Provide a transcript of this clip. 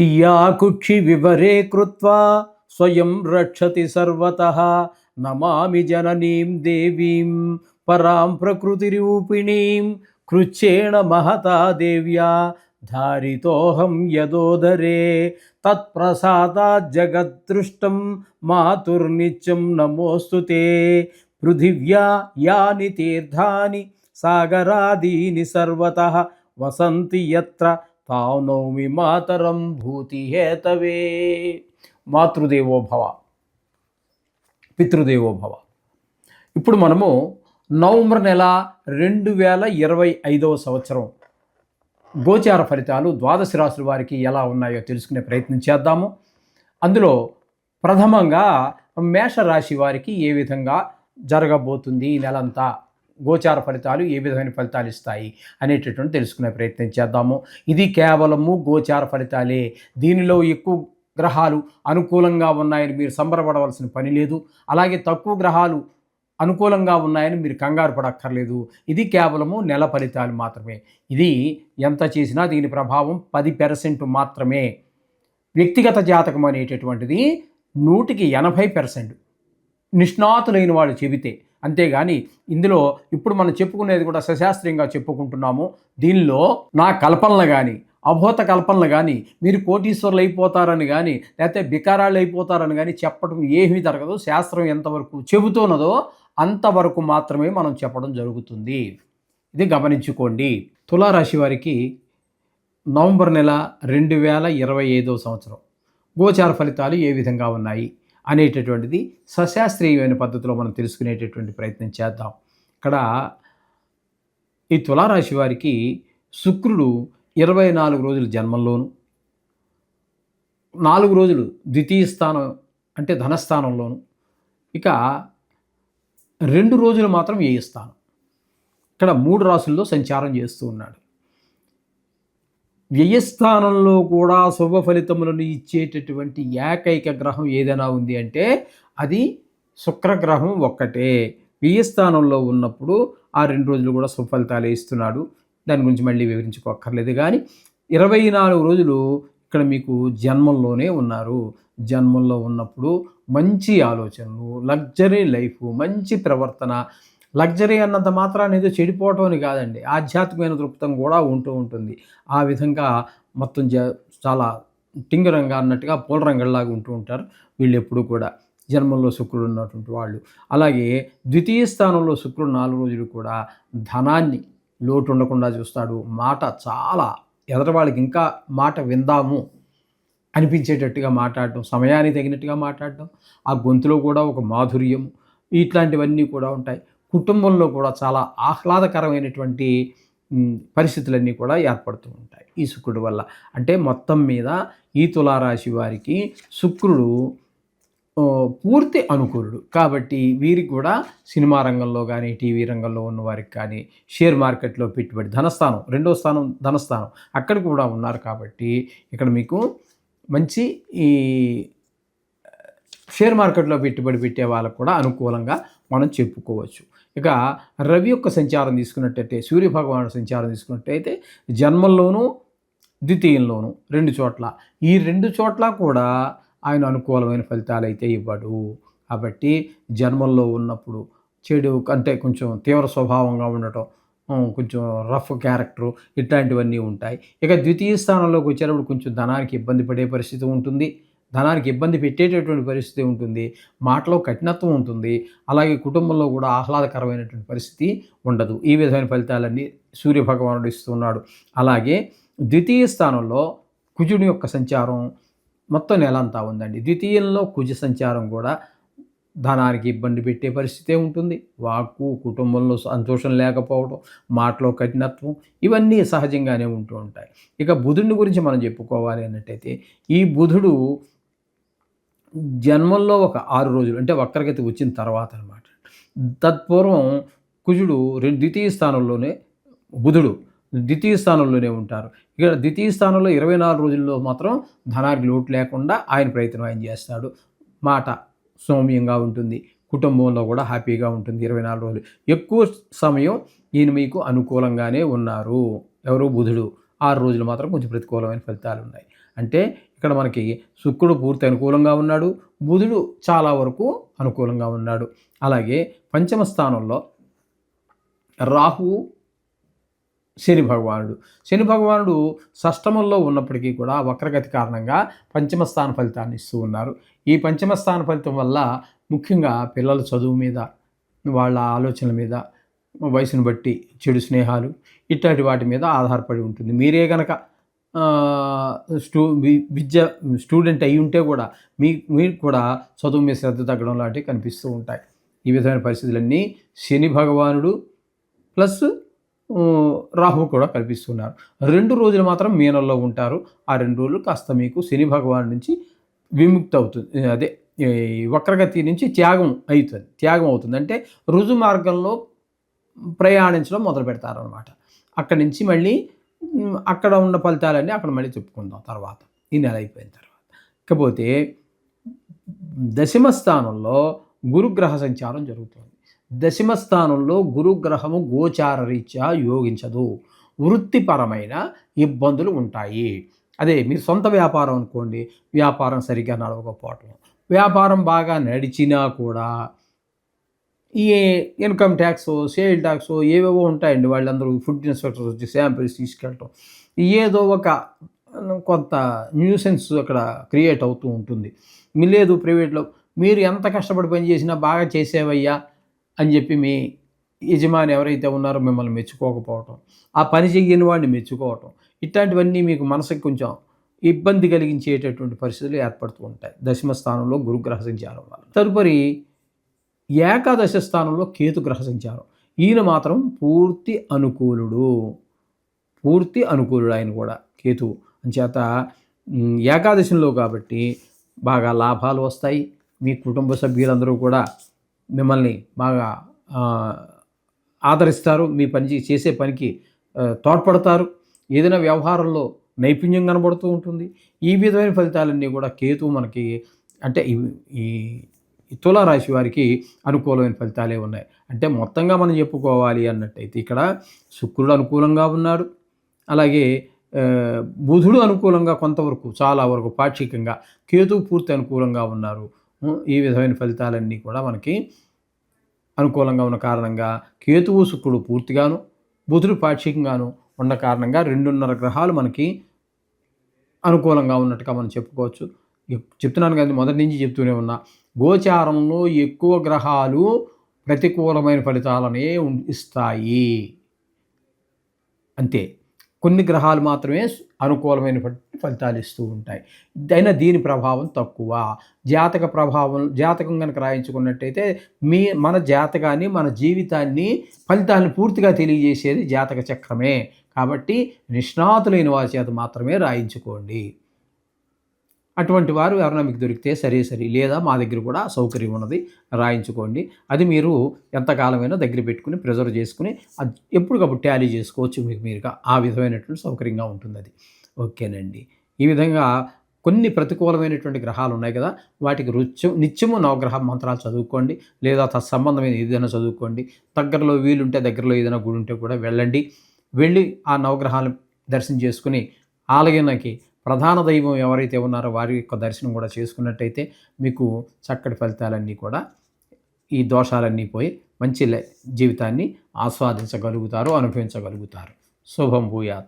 या कुक्षिविवरे कृत्वा स्वयं रक्षति सर्वतः। नमामि जननीं देवीं, परां प्रकृतिरूपिणीं कृच्छेण महता देव्या, धारितोऽहं यदोदरे। तत्प्रसादाज्जगद्दृष्टं मातुर्नित्यं नमोऽस्तु ते। पृथिव्या यानि तीर्थानि, सागरादीनि सर्वतः। वसन्ति यत्र వసంతి తావు నౌమి మాతరం భూతి హేతవే మాతృదేవో భవ పితృదేవో భవ. ఇప్పుడు మనము నవంబర్ నెల రెండు వేల ఇరవై ఐదవ సంవత్సరం గోచార ఫలితాలు ద్వాదశ రాశుల వారికి ఎలా ఉన్నాయో తెలుసుకునే ప్రయత్నం చేద్దాము. అందులో ప్రథమంగా మేషరాశి వారికి ఏ విధంగా జరగబోతుంది ఈ నెలంతా? గోచార ఫలితాలు ఏ విధమైన ఫలితాలు ఇస్తాయి అనేటటువంటి తెలుసుకునే ప్రయత్నం చేద్దాము. ఇది కేవలము గోచార ఫలితాలే. దీనిలో ఎక్కువ గ్రహాలు అనుకూలంగా ఉన్నాయని మీరు సంబరపడవలసిన పని లేదు. అలాగే తక్కువ గ్రహాలు అనుకూలంగా ఉన్నాయని మీరు కంగారు పడక్కర్లేదు. ఇది కేవలము నెల ఫలితాలు మాత్రమే. ఇది ఎంత చేసినా దీని ప్రభావం పది పెర్సెంట్ మాత్రమే. వ్యక్తిగత జాతకం అనేటటువంటిది నూటికి ఎనభై పెర్సెంట్. నిష్ణాతులైన వాళ్ళు చెబితే అంతేగాని ఇందులో ఇప్పుడు మనం చెప్పుకునేది కూడా సశాస్త్రీయంగా చెప్పుకుంటున్నాము. దీనిలో నా కల్పనలు కానీ అభూత కల్పనలు కానీ మీరు కోటీశ్వరులు అయిపోతారని కానీ లేకపోతే బికారాలు అయిపోతారని కానీ చెప్పడం ఏమీ జరగదు. శాస్త్రం ఎంతవరకు చెబుతున్నదో అంతవరకు మాత్రమే మనం చెప్పడం జరుగుతుంది. ఇది గమనించుకోండి. తులారాశి వారికి నవంబర్ నెల రెండు వేల ఇరవై ఐదో సంవత్సరం. గోచార ఫలితాలు ఏ విధంగా ఉన్నాయి? అనేటటువంటిది సశాస్త్రీయమైన పద్ధతిలో మనం తెలుసుకునేటటువంటి ప్రయత్నం చేద్దాం. ఇక్కడ ఈ తులారాశి వారికి శుక్రుడు ఇరవై నాలుగు రోజులు జన్మంలోను నాలుగు రోజులు ద్వితీయ స్థానం అంటే ధనస్థానంలోను ఇక రెండు రోజులు మాత్రం ఏ స్థానం ఇక్కడ మూడు రాసుల్లో సంచారం చేస్తూ ఉన్నాడు. వ్యయస్థానంలో కూడా శుభ ఫలితములను ఇచ్చేటటువంటి ఏకైక గ్రహం ఏదైనా ఉంది అంటే అది శుక్రగ్రహం ఒక్కటే. వ్యయస్థానంలో ఉన్నప్పుడు ఆ రెండు రోజులు కూడా సుఫలితాలు ఇస్తున్నాడు. దాని గురించి మళ్ళీ వివరించుకోక్కర్లేదు కానీ ఇరవై నాలుగు రోజులు ఇక్కడ మీకు జన్మంలోనే ఉన్నారు. జన్మంలో ఉన్నప్పుడు మంచి ఆలోచనలు లగ్జరీ లైఫ్ మంచి ప్రవర్తన లగ్జరీ అన్నంత మాత్రాన్ని ఏదో చెడిపోవటం అని కాదండి. ఆధ్యాత్మికమైన దృక్పథం కూడా ఉంటూ ఉంటుంది. ఆ విధంగా మొత్తం జ చాలా టింగరంగా అన్నట్టుగా పూలరంగల్లాగా ఉంటూ ఉంటారు వీళ్ళు ఎప్పుడు కూడా. జన్మంలో శుక్రుడు ఉన్నటువంటి వాళ్ళు. అలాగే ద్వితీయ స్థానంలో శుక్రుడు నాలుగు రోజులు కూడా ధనాన్ని లోటు ఉండకుండా చూస్తాడు. మాట చాలా ఎదటి వాళ్ళకి ఇంకా మాట విందాము అనిపించేటట్టుగా మాట్లాడటం సమయానికి తగినట్టుగా మాట్లాడటం ఆ గొంతులో కూడా ఒక మాధుర్యం ఇట్లాంటివన్నీ కూడా ఉంటాయి. కుటుంబంలో కూడా చాలా ఆహ్లాదకరమైనటువంటి పరిస్థితులన్నీ కూడా ఏర్పడుతూ ఉంటాయి ఈ శుక్రుడు వల్ల. అంటే మొత్తం మీద ఈ తులారాశి వారికి శుక్రుడు పూర్తి అనుకూలుడు. కాబట్టి వీరికి కూడా సినిమా రంగంలో కానీ టీవీ రంగంలో ఉన్న వారికి కానీ షేర్ మార్కెట్లో పెట్టుబడి ధనస్థానం రెండో స్థానం ధనస్థానం అక్కడ కూడా ఉన్నారు కాబట్టి ఇక్కడ మీకు మంచి ఈ షేర్ మార్కెట్లో పెట్టుబడి పెట్టే వాళ్ళకు కూడా అనుకూలంగా మనం చెప్పుకోవచ్చు. ఇక రవి యొక్క సంచారం తీసుకున్నట్టయితే సూర్యభగవాను సంచారం తీసుకున్నట్టయితే జన్మంలోనూ ద్వితీయంలోనూ రెండు చోట్ల. ఈ రెండు చోట్ల కూడా ఆయన అనుకూలమైన ఫలితాలు అయితే ఇవ్వడు. కాబట్టి జన్మంలో ఉన్నప్పుడు చెడు అంటే కొంచెం తీవ్ర స్వభావంగా ఉండటం కొంచెం రఫ్ క్యారెక్టరు ఇట్లాంటివన్నీ ఉంటాయి. ఇక ద్వితీయ స్థానంలోకి వచ్చేటప్పుడు కొంచెం ధనానికి ఇబ్బంది పడే పరిస్థితి ఉంటుంది. ధనానికి ఇబ్బంది పెట్టేటటువంటి పరిస్థితి ఉంటుంది మాటలో కఠినత్వం ఉంటుంది అలాగే కుటుంబంలో కూడా ఆహ్లాదకరమైనటువంటి పరిస్థితి ఉండదు. ఈ విధమైన ఫలితాలన్నీ సూర్య భగవానుడు ఇస్తున్నాడు. అలాగే ద్వితీయ స్థానంలో కుజుడి యొక్క సంచారం మొత్తం నెల అంతా ఉందండి. ద్వితీయంలో కుజ సంచారం కూడా ధనానికి ఇబ్బంది పెట్టే పరిస్థితే ఉంటుంది. వాక్కు కుటుంబంలో సంతోషం లేకపోవడం మాటలో కఠినత్వం ఇవన్నీ సహజంగానే ఉంటూ ఉంటాయి. ఇక బుధుడిని గురించి మనం చెప్పుకోవాలి అన్నట్టయితే ఈ బుధుడు జన్మంలో ఒక ఆరు రోజులు అంటే వక్రగతి వచ్చిన తర్వాత అనమాట తత్పూర్వం కుజుడు రెండు ద్వితీయ స్థానంలోనే బుధుడు ద్వితీయ స్థానంలోనే ఉంటారు. ఇక్కడ ద్వితీయ స్థానంలో ఇరవై నాలుగు రోజుల్లో మాత్రం ధనానికి లోటు లేకుండా ఆయన ప్రయత్నం ఆయన చేస్తాడు. మాట సౌమ్యంగా ఉంటుంది కుటుంబంలో కూడా హ్యాపీగా ఉంటుంది ఇరవై నాలుగు రోజులు. ఎక్కువ సమయం ఈయన మీకు అనుకూలంగానే ఉన్నారు. ఎవరు బుధుడు ఆరు రోజులు మాత్రం కొంచెం ప్రతికూలమైన ఫలితాలు ఉన్నాయి. అంటే ఇక్కడ మనకి శుక్రుడు పూర్తి అనుకూలంగా ఉన్నాడు బుధుడు చాలా వరకు అనుకూలంగా ఉన్నాడు. అలాగే పంచమ స్థానంలో రాహువు శని భగవానుడు. శని భగవానుడు షష్టమంలో ఉన్నప్పటికీ కూడా వక్రగతి కారణంగా పంచమ స్థాన ఫలితాన్ని ఇస్తూ ఉన్నారు. ఈ పంచమ స్థాన ఫలితం వల్ల ముఖ్యంగా పిల్లల చదువు మీద వాళ్ళ ఆలోచనల మీద వయసును బట్టి చెడు స్నేహాలు ఇట్లాంటి వాటి మీద ఆధారపడి ఉంటుంది. మీరే గనక స్టూ విద్య స్టూడెంట్ అయి ఉంటే కూడా మీ మీకు కూడా చదువు మీద శ్రద్ధ తగ్గడం లాంటివి కనిపిస్తూ ఉంటాయి. ఈ విధమైన పరిస్థితులన్నీ శని భగవానుడు ప్లస్ రాహు కూడా కల్పిస్తున్నారు. రెండు రోజులు మాత్రం మీనంలో ఉంటారు. ఆ రెండు రోజులు కాస్త మీకు శని భగవాను నుంచి విముక్తి అవుతుంది అదే వక్రగతి నుంచి త్యాగం అవుతుంది త్యాగం అవుతుంది. అంటే రుజు మార్గంలో ప్రయాణించడం మొదలు పెడతారనమాట అక్కడి నుంచి మళ్ళీ అక్కడ ఉన్న ఫలితాలన్నీ అక్కడ మళ్ళీ చెప్పుకుందాం తర్వాత. ఈ నెల అయిపోయిన తర్వాత. ఇకపోతే దశమ స్థానంలో గురుగ్రహ సంచారం జరుగుతుంది. దశమ స్థానంలో గురుగ్రహము గోచార రీత్యా యోగించదు. వృత్తిపరమైన ఇబ్బందులు ఉంటాయి. అదే మీరు సొంత వ్యాపారం అనుకోండి వ్యాపారం సరిగ్గా నడవకపోవటం. వ్యాపారం బాగా నడిచినా కూడా ఈ ఇన్కమ్ ట్యాక్స్ సేల్ ట్యాక్స్ ఏవేవో ఉంటాయండి వాళ్ళందరూ ఫుడ్ ఇన్స్పెక్టర్స్ వచ్చి శాంపిల్స్ తీసుకెళ్ళటం. ఏదో ఒక కొంత న్యూసెన్స్ అక్కడ క్రియేట్ అవుతూ ఉంటుంది. మీ లేదు ప్రైవేట్లో మీరు ఎంత కష్టపడి పని చేసినా బాగా చేసేవయ్యా అని చెప్పి మీ యజమాని ఎవరైతే ఉన్నారో మిమ్మల్ని మెచ్చుకోకపోవటం ఆ పని చెయ్యని వాడిని మెచ్చుకోవటం ఇట్లాంటివన్నీ మీకు మనసుకు కొంచెం ఇబ్బంది కలిగించేటటువంటి పరిస్థితులు ఏర్పడుతూ ఉంటాయి. దశమ స్థానంలో గురుగ్రహ సంచారం వల్ల. తదుపరి ఏకాదశ స్థానంలో కేతు గ్రహ సంచారం ఈయన మాత్రం పూర్తి అనుకూలుడు. పూర్తి అనుకూలుడు ఆయన కూడా కేతు. అంచేత ఏకాదశిలో ఏకాదశంలో కాబట్టి బాగా లాభాలు వస్తాయి. మీ కుటుంబ సభ్యులందరూ కూడా మిమ్మల్ని బాగా ఆదరిస్తారు. మీ పని చేసే పనికి తోడ్పడతారు. ఏదైనా వ్యవహారంలో నైపుణ్యం కనబడుతూ ఉంటుంది. ఈ విధమైన ఫలితాలన్నీ కూడా కేతు మనకి అంటే ఈ తులారాశి వారికి అనుకూలమైన ఫలితాలే ఉన్నాయి. అంటే మొత్తంగా మనం చెప్పుకోవాలి అన్నట్టయితే ఇక్కడ శుక్రుడు అనుకూలంగా ఉన్నాడు. అలాగే బుధుడు అనుకూలంగా కొంతవరకు చాలా వరకు పాక్షికంగా కేతువు పూర్తి అనుకూలంగా ఉన్నారు. ఈ విధమైన ఫలితాలన్నీ కూడా మనకి అనుకూలంగా ఉన్న కారణంగా కేతువు శుక్రుడు పూర్తిగాను బుధుడు పాక్షికంగాను ఉన్న కారణంగా రెండున్నర గ్రహాలు మనకి అనుకూలంగా ఉన్నట్టుగా మనం చెప్పుకోవచ్చు. చెప్తున్నాను కానీ మొదటి నుంచి చెప్తూనే ఉన్నా. గోచారంలో ఎక్కువ గ్రహాలు ప్రతికూలమైన ఫలితాలనే ఇస్తాయి. అంతే. కొన్ని గ్రహాలు మాత్రమే అనుకూలమైన ఫలి- ఫలితాలు ఇస్తూ ఉంటాయి. అయినా దీని ప్రభావం తక్కువ. జాతక ప్రభావం జాతకం కనుక రాయించుకున్నట్టయితే మీ మన జాతకాన్ని మన జీవితాన్ని ఫలితాలను పూర్తిగా తెలియజేసేది జాతక చక్రమే. కాబట్టి నిష్ణాతులైన వారి చేత మాత్రమే రాయించుకోండి. అటువంటి వారు ఎవరైనా మీకు దొరికితే సరే సరే లేదా మా దగ్గర కూడా సౌకర్యం ఉన్నది రాయించుకోండి. అది మీరు ఎంతకాలమైనా దగ్గర పెట్టుకుని ప్రిజర్వ్ చేసుకుని అది ఎప్పటికప్పుడు ట్యాలీ చేసుకోవచ్చు మీకు మీరుగా. ఆ విధమైనటువంటి సౌకర్యంగా ఉంటుంది అది ఓకేనండి. ఈ విధంగా కొన్ని ప్రతికూలమైనటువంటి గ్రహాలు ఉన్నాయి కదా వాటికి రుత్యం నిత్యము నవగ్రహ మంత్రాలు చదువుకోండి లేదా తత్సంబంధమైన ఏదైనా చదువుకోండి. దగ్గరలో వీలుంటే దగ్గరలో ఏదైనా గుడి ఉంటే కూడా వెళ్ళండి. వెళ్ళి ఆ నవగ్రహాలను దర్శనం చేసుకుని ఆలయానికి ప్రధాన దైవం ఎవరైతే ఉన్నారో వారి యొక్క దర్శనం కూడా చేసుకున్నట్టయితే మీకు చక్కటి ఫలితాలన్నీ కూడా ఈ దోషాలన్నీ పోయి మంచి లై- జీవితాన్ని ఆస్వాదించగలుగుతారు అనుభవించగలుగుతారు. శుభం భూయాత్.